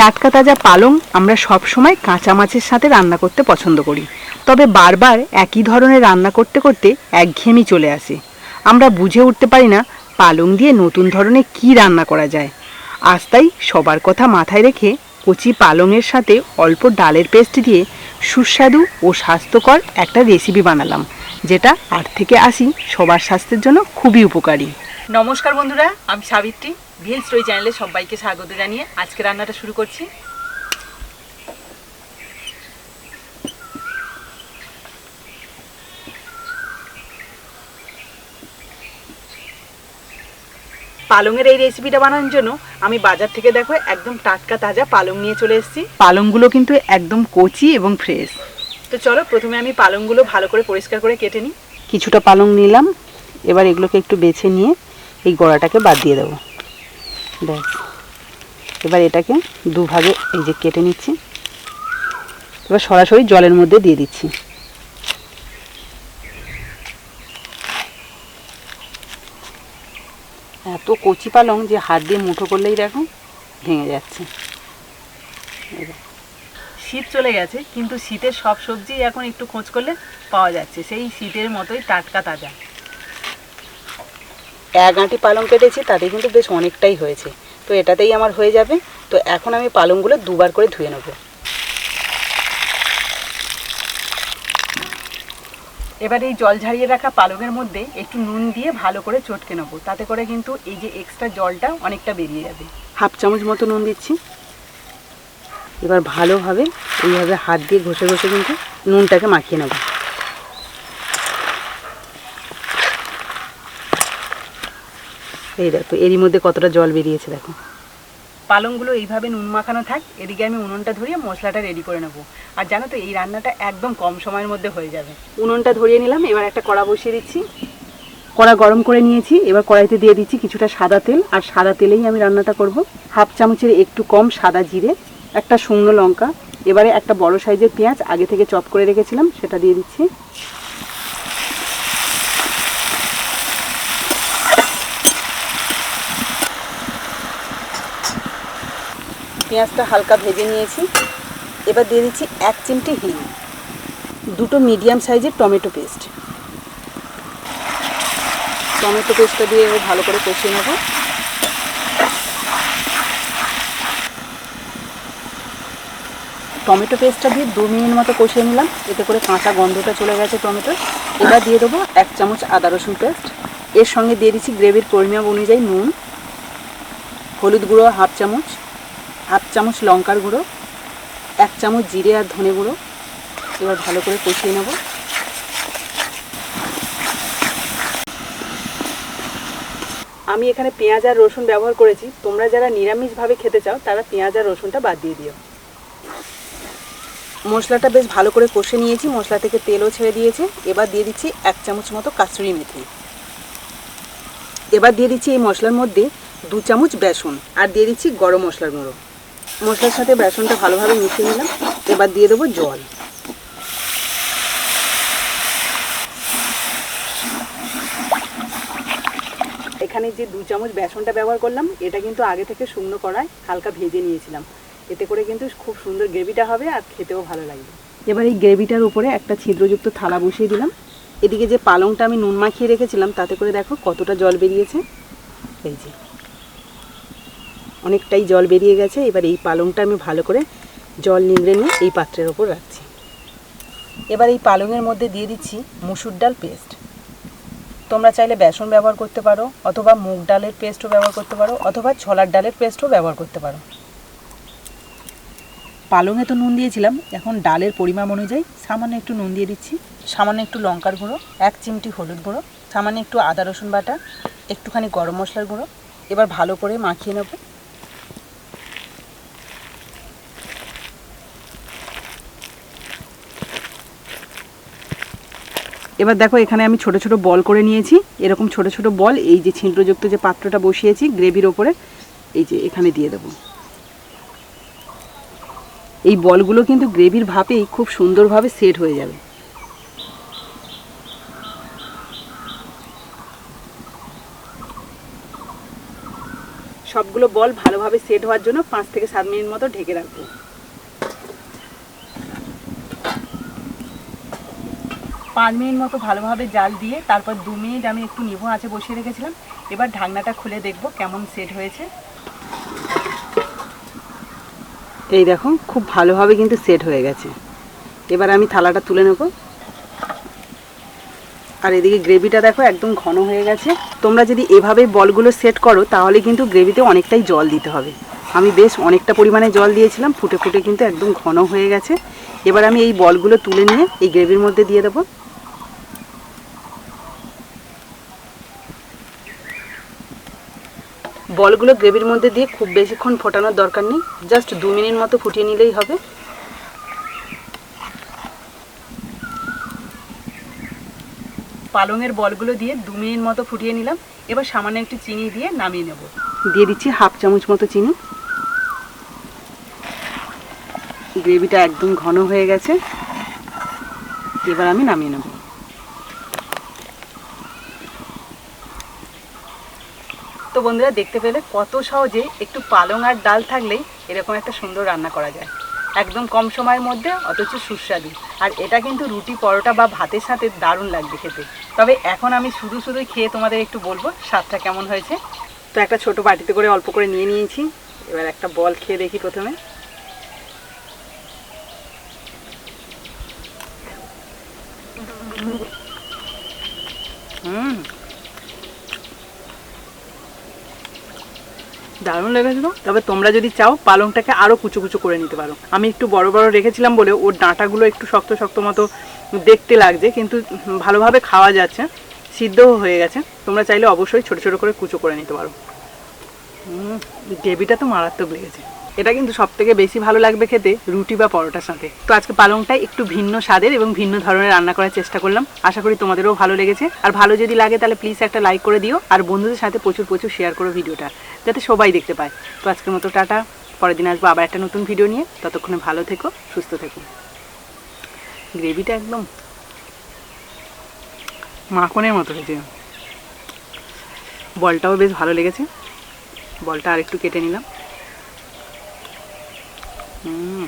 টাটকা তাজা পালং আমরা সব সময় কাঁচা মাছের সাথে রান্না করতে পছন্দ করি। তবে বারবার একই ধরনের রান্না করতে করতে একঘেয়েমি চলে আসে। আমরা বুঝে উঠতে পারি না পালং দিয়ে নতুন ধরনের কি রান্না করা যায়। আজ তাই সবার কথা মাথায় রেখে কচি পালংয়ের সাথে অল্প ডালের পেস্ট দিয়ে সুস্বাদু ও স্বাস্থ্যকর একটা রেসিপি বানালাম, যেটা আট থেকে আশি সবার স্বাস্থ্যের জন্য খুবই উপকারী। নমস্কার বন্ধুরা, আমি সাবিত্রী। ভিল স্টোরি চ্যানেলে সবাইকে স্বাগত জানিয়ে আজকে রান্নাটা শুরু করছি। পালংয়ের এই রেসিপিটা বানানোর জন্য আমি বাজার থেকে দেখো একদম টাটকা তাজা পালং নিয়ে চলে এসেছি। পালংগুলো কিন্তু একদম কচি এবং ফ্রেশ তো চলো প্রথমে আমি পালংগুলো ভালো করে পরিষ্কার করে কেটে নিই। কিছুটা পালং নিলাম, এবার এগুলোকে একটু বেছে নিয়ে এই গোড়াটাকে বাদ দিয়ে দেবো। ব্যাস। এবার এটাকে দুভাগে এই যে কেটে নিচ্ছি। এবার সরাসরি জলের মধ্যে দিয়ে দিচ্ছি। এত কচি পালং যে হাত দিয়ে মুঠো করলেই দেখো ভেঙে যাচ্ছে। শীত চলে গেছে, কিন্তু শীতের সব সবজি এখন একটু খোঁজ করলে পাওয়া যাচ্ছে। সেই শীতের মতোই টাটকা তাজা। এক আঁটি পালং কেটেছি, তাতে কিন্তু বেশ অনেকটাই হয়েছে। তো এটাতেই আমার হয়ে যাবে। তো এখন আমি পালংগুলো দুবার করে ধুয়ে নেব। এবার এই জল ঝারিয়ে রাখা পালংয়ের মধ্যে একটু নুন দিয়ে ভালো করে চটকে নেব। তাতে করে কিন্তু এই যে এক্সট্রা জলটা অনেকটা বেরিয়ে যাবে। হাফ চামচ মতো নুন দিচ্ছি। এবার ভালোভাবে এইভাবে হাত দিয়ে ঘষে ঘষে কিন্তু নুনটাকে মাখিয়ে নেব। এই দেখো, এরই মধ্যে কতটা জল বেরিয়েছে দেখো। পালংগুলো এইভাবে নুন মাখানো থাক, এদিকে আমি উনুনটা ধরিয়ে মশলাটা রেডি করে নেব। আর জানো তো, এই রান্নাটা একদম কম সময়ের মধ্যে হয়ে যাবে। উনুনটা ধরিয়ে নিলাম, এবার একটা কড়া বসিয়ে দিচ্ছি। কড়া গরম করে নিয়েছি, এবার কড়াইতে দিয়ে দিচ্ছি কিছুটা সাদা তেল, আর সাদা তেলেই আমি রান্নাটা করব। হাফ চামচের একটু কম সাদা জিরে, একটা শুকনো লঙ্কা, এবারে একটা বড় সাইজের পেঁয়াজ আগে থেকে চপ করে রেখেছিলাম, সেটা দিয়ে দিচ্ছি। পেঁয়াজটা হালকা ভেজে নিয়েছি। এবার দিয়ে দিচ্ছি এক চিমটি হিং। দুটো মিডিয়াম সাইজের টমেটো পেস্ট। টমেটো পেস্টটা দিয়ে এবার ভালো করে কষিয়ে নেব। টমেটো পেস্টটা দিয়ে দু মিনিট মতো কষিয়ে নিলাম। এতে করে কাঁচা গন্ধটা চলে গেছে টমেটোর। এবার দিয়ে দেবো এক চামচ আদা রসুন পেস্ট। এর সঙ্গে দিয়ে দিচ্ছি গ্রেভির পরিমাপ অনুযায়ী নুন, হলুদ গুঁড়ো হাফ চামচ হাফ চামচ লঙ্কার গুঁড়ো, এক চামচ জিরে আর ধনে গুঁড়ো। এবার ভালো করে কষিয়ে নেব। আমি এখানে পেঁয়াজ আর রসুন ব্যবহার করেছি। তোমরা যারা নিরামিষভাবে খেতে চাও, তারা পেঁয়াজ আর রসুনটা বাদ দিয়ে দিও। মশলাটা বেশ ভালো করে কষে নিয়েছি। মশলা থেকে তেলও ছেড়ে দিয়েছে। এবার দিয়ে দিচ্ছি এক চামচ মতো কাসুরি মেথি। এবার দিয়ে দিচ্ছি এই মশলার মধ্যে দু চামচ বেসন। আর দিয়ে দিচ্ছি গরম মশলার গুঁড়ো। মশলার সাথে বেসনটা ভালোভাবে মিশিয়ে নিলাম। এবার দিয়ে দেবো জল। এখানে যে দু চামচ বেসনটা ব্যবহার করলাম, এটা কিন্তু আগে থেকে শুকনো করায় হালকা ভেজে নিয়েছিলাম। এতে করে কিন্তু খুব সুন্দর গ্রেভিটা হবে আর খেতেও ভালো লাগবে। এবার এই গ্রেভিটার উপরে একটা ছিদ্রযুক্ত থালা বসিয়ে দিলাম। এদিকে যে পালংটা আমি নুন মাখিয়ে রেখেছিলাম, তাতে করে দেখো কতটা জল বেরিয়েছে। এই যে। অনেকটাই জল বেরিয়ে গেছে। এবার এই পালংটা আমি ভালো করে জল নিংড়ে নিয়ে এই পাত্রের ওপর রাখছি। এবার এই পালংয়ের মধ্যে দিয়ে দিচ্ছি মুসুর ডাল পেস্ট। তোমরা চাইলে বেসন ব্যবহার করতে পারো, অথবা মুগ ডালের পেস্টও ব্যবহার করতে পারো, অথবা ছোলার ডালের পেস্টও ব্যবহার করতে পারো। পালংয়ে তো নুন দিয়েছিলাম, এখন ডালের পরিমাণ অনুযায়ী সামান্য একটু নুন দিয়ে দিচ্ছি। সামান্য একটু লঙ্কার গুঁড়ো, এক চিমটি হলুদ গুঁড়ো, সামান্য একটু আদা রসুন বাটা, একটুখানি গরম মশলার গুঁড়ো। এবার ভালো করে মাখিয়ে নেব। এবার দেখো, এখানে আমি ছোট ছোট বল করে নিয়েছি। এরকম ছোট ছোট বল, এই যে ছিদ্রযুক্ত যে পাত্রটা বসিয়েছি গ্রেভির ওপরে, এই যে এখানে দিয়ে দেবো। এই বলগুলো কিন্তু গ্রেভির ভাপেই খুব সুন্দরভাবে সেট হয়ে যাবে। সবগুলো বল ভালোভাবে সেট হওয়ার জন্য পাঁচ থেকে সাত মিনিট মতো ঢেকে রাখব। পাঁচ মিনিট মতো ভালোভাবে জাল দিয়ে তারপর দু মিনিট আমি একটু নিভো আঁচে বসিয়ে রেখেছিলাম। এবার ঢাকনাটা খুলে দেখব কেমন সেট হয়েছে। এই দেখো খুব ভালোভাবে কিন্তু সেট হয়ে গেছে। এবার আমি থালাটা তুলে নেব। আর এদিকে গ্রেভিটা দেখো একদম ঘন হয়ে গেছে। তোমরা যদি এভাবে বলগুলো সেট করো, তাহলে কিন্তু গ্রেভিতে অনেকটাই জল দিতে হবে। আমি বেশ অনেকটা পরিমাণে জল দিয়েছিলাম, ফুটে ফুটে কিন্তু একদম ঘন হয়ে গেছে। এবার আমি এই বলগুলো তুলে নিয়ে এই গ্রেভির মধ্যে দিয়ে দেবো। বলগুলো গ্রেভির মধ্যে দিয়ে খুব বেশিক্ষণ ফোটানোর দরকার নেই। জাস্ট দু মিনিট মতো ফুটিয়ে নিলেই হবে। পালংয়ের বলগুলো দিয়ে দু মিনিট মতো ফুটিয়ে নিলাম। এবার সামান্য একটু চিনি দিয়ে নামিয়ে নেব। দিয়ে দিচ্ছি হাফ চামচ মতো চিনি। গ্রেভিটা একদম ঘন হয়ে গেছে। এবার আমি নামিয়ে নেব। বন্ধুরা দেখতে পেলে কত সহজে একটু পালং আর ডাল থাকলেই এরকম একটা সুন্দর রান্না করা যায়। একদম কম সময়ের মধ্যে, অথচ সুস্বাদু। আর এটা কিন্তু রুটি, পরোটা বা ভাতের সাথে দারুণ লাগবে খেতে। তবে এখন আমি শুধু শুধুই খেয়ে তোমাদের একটু বলব, স্বাদটা কেমন হয়েছে। তো একটা ছোট বাটিতে করে অল্প করে নিয়ে নিয়েছি। এবার একটা বল খেয়ে দেখি প্রথমে। হুম। দারুণ লেগেছিল। তবে তোমরা যদি চাও, পালংটাকে আরও কুচো কুচো করে নিতে পারো। আমি একটু বড় বড় রেখেছিলাম বলে ওর ডাঁটাগুলো একটু শক্ত শক্ত মতো দেখতে লাগছে, কিন্তু ভালোভাবে খাওয়া যাচ্ছে, সিদ্ধও হয়ে গেছে। তোমরা চাইলে অবশ্যই ছোট ছোট করে কুচো করে নিতে পারো। গ্রেভিটা তো মারাত্মক লেগেছে। এটা কিন্তু সব থেকে বেশি ভালো লাগবে খেতে, রুটি বা পরোটার সাথে। তো আজকে পালংটা একটু ভিন্ন স্বাদের এবং ভিন্ন ধরনের রান্না করার চেষ্টা করলাম। আশা করি তোমাদেরও ভালো লেগেছে। আর ভালো যদি লাগে তাহলে প্লিজ একটা লাইক করে দিও। আর বন্ধুদের সাথে প্রচুর প্রচুর শেয়ার করো ভিডিওটা, যাতে সবাই দেখতে পায়। তো আজকের মতো টাটা। পরের দিন আসব আবার একটা নতুন ভিডিও নিয়ে। ততক্ষণে ভালো থেকো, সুস্থ থেকো। গ্রেভিটা একদম মাখনের মতো হয়েছে বলটাও বেশ ভালো লেগেছে। বলটা আর একটু কেটে নিলাম। হুম